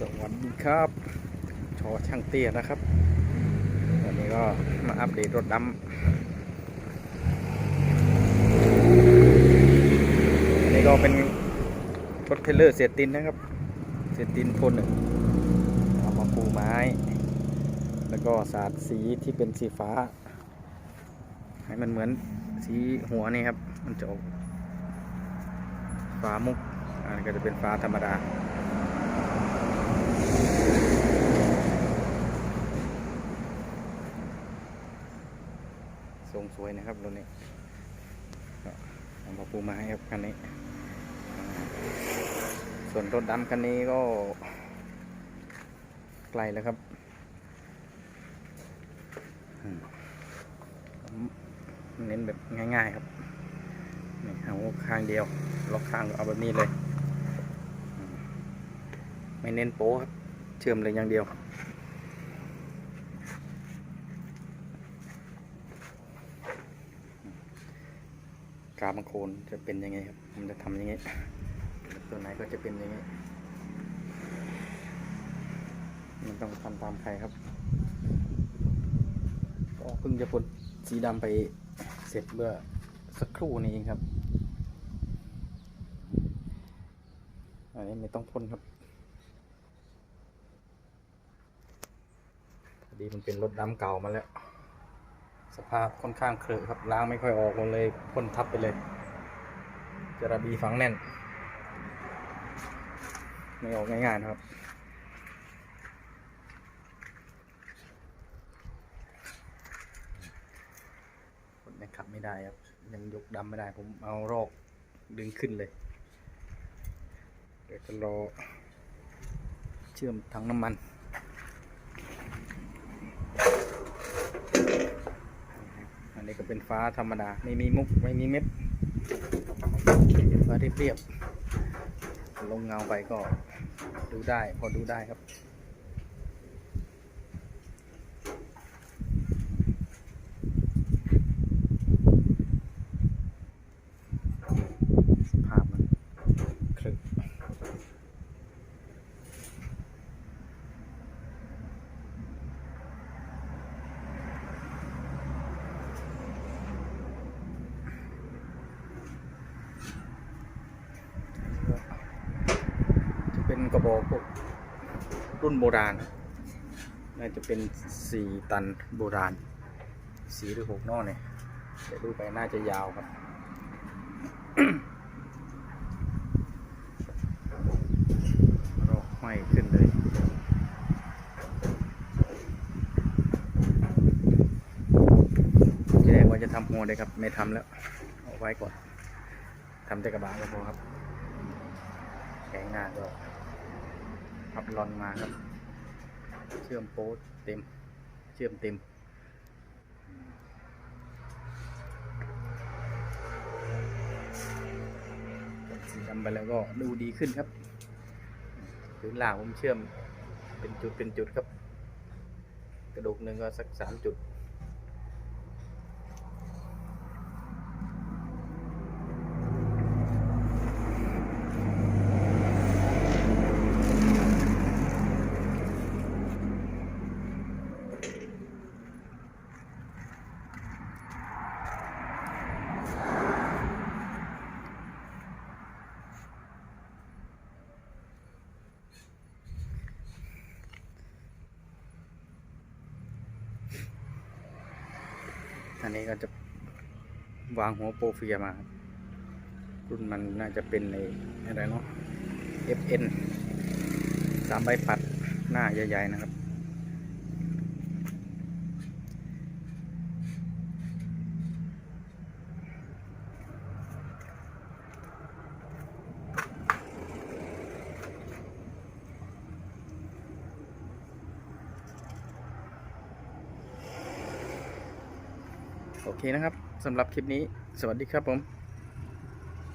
สวัสดีครับ ชอช่างเตี้ยนะครับ วันนี้ก็มาอัปเดตรถดำอันนี้ก็เป็นรถเทรลเลอร์เสียตินนะครับ เสียตินพ่นหนึ่งเอามาปูไม้ แล้วก็สาดสีที่เป็นสีฟ้า ให้มันเหมือนสีหัวนี่ครับ มันจะออกฟ้ามุกอันนี้ก็จะเป็นฟ้าธรรมดา รงสวยนะครับรถนี้เอามาปูมาให้ครับคันนี้ ส่วนรถดำคันนี้ก็ไกลแล้วครับเน้นแบบง่ายๆครับนี่เอาข้างเดียวล็อกข้างเอาแบบนี้เลย ไม่เน้นโป๊ครับ เชื่อมเลยอย่างเดียว กราบมังโคนจะเป็นยังไงครับผมจะทำยังไง ตัวไหนก็จะเป็นยังไง มันต้องทำตามใครครับ ก็เพิ่งจะพ่นสีดำไปเสร็จเมื่อสักครู่นี้เองครับ อันนี้ไม่ต้องพ่นครับดีมันเป็นรถดำเก่ามาแล้ว สภาพค่อนข้างเครอะครับล้างไม่ค่อยออกเลยพ่นทับไปเลยจะระบีฝังแน่น ไม่ออกง่ายๆนะครับคนยังขับไม่ได้ครับ ยังยกดำไม่ได้ผมเอารอกดึงขึ้นเลย เดี๋ยวจะรอเชื่อมถังน้ำมัน อันนี้ก็ เป็นฟ้าธรรมดา ไม่มีมุก ไม่มีเม็ดฟ้าเรียบๆลงเงาไปก็ดูได้ พอดูได้ครับ สภาพมันคลึกจะเป็นกระบอกพวก รุ่นโบราณ น่าจะเป็นสี่ตันโบราณสี่หรือหกนอกเนี่ยเดี๋ยวดูไปน่าจะยาวครับเราห้อยขึ้นเลยที่แรกว่าจะทำหัวเลยครับ ไม่ทำแล้ว เอาไว้ก่อนทำแต่กระบะก็พอครับแข็งหน้าก็ พับลอนมาครับ เชื่อมโป๊ตเต็ม เชื่อมเต็มสีดำไปแล้วก็ดูดีขึ้นครับพื้นหลังผมเชื่อมเป็นจุดเป็นจุดครับ กระดูกหนึ่งก็สักสามจุด อันนี้ก็จะวางหัวโปรเฟียมา รุ่นมันน่าจะเป็นในอะไรเนาะ FN สามใบปัดหน้าใหญ่ๆนะครับ โอเคนะครับสำหรับคลิปนี้ สวัสดีครับผม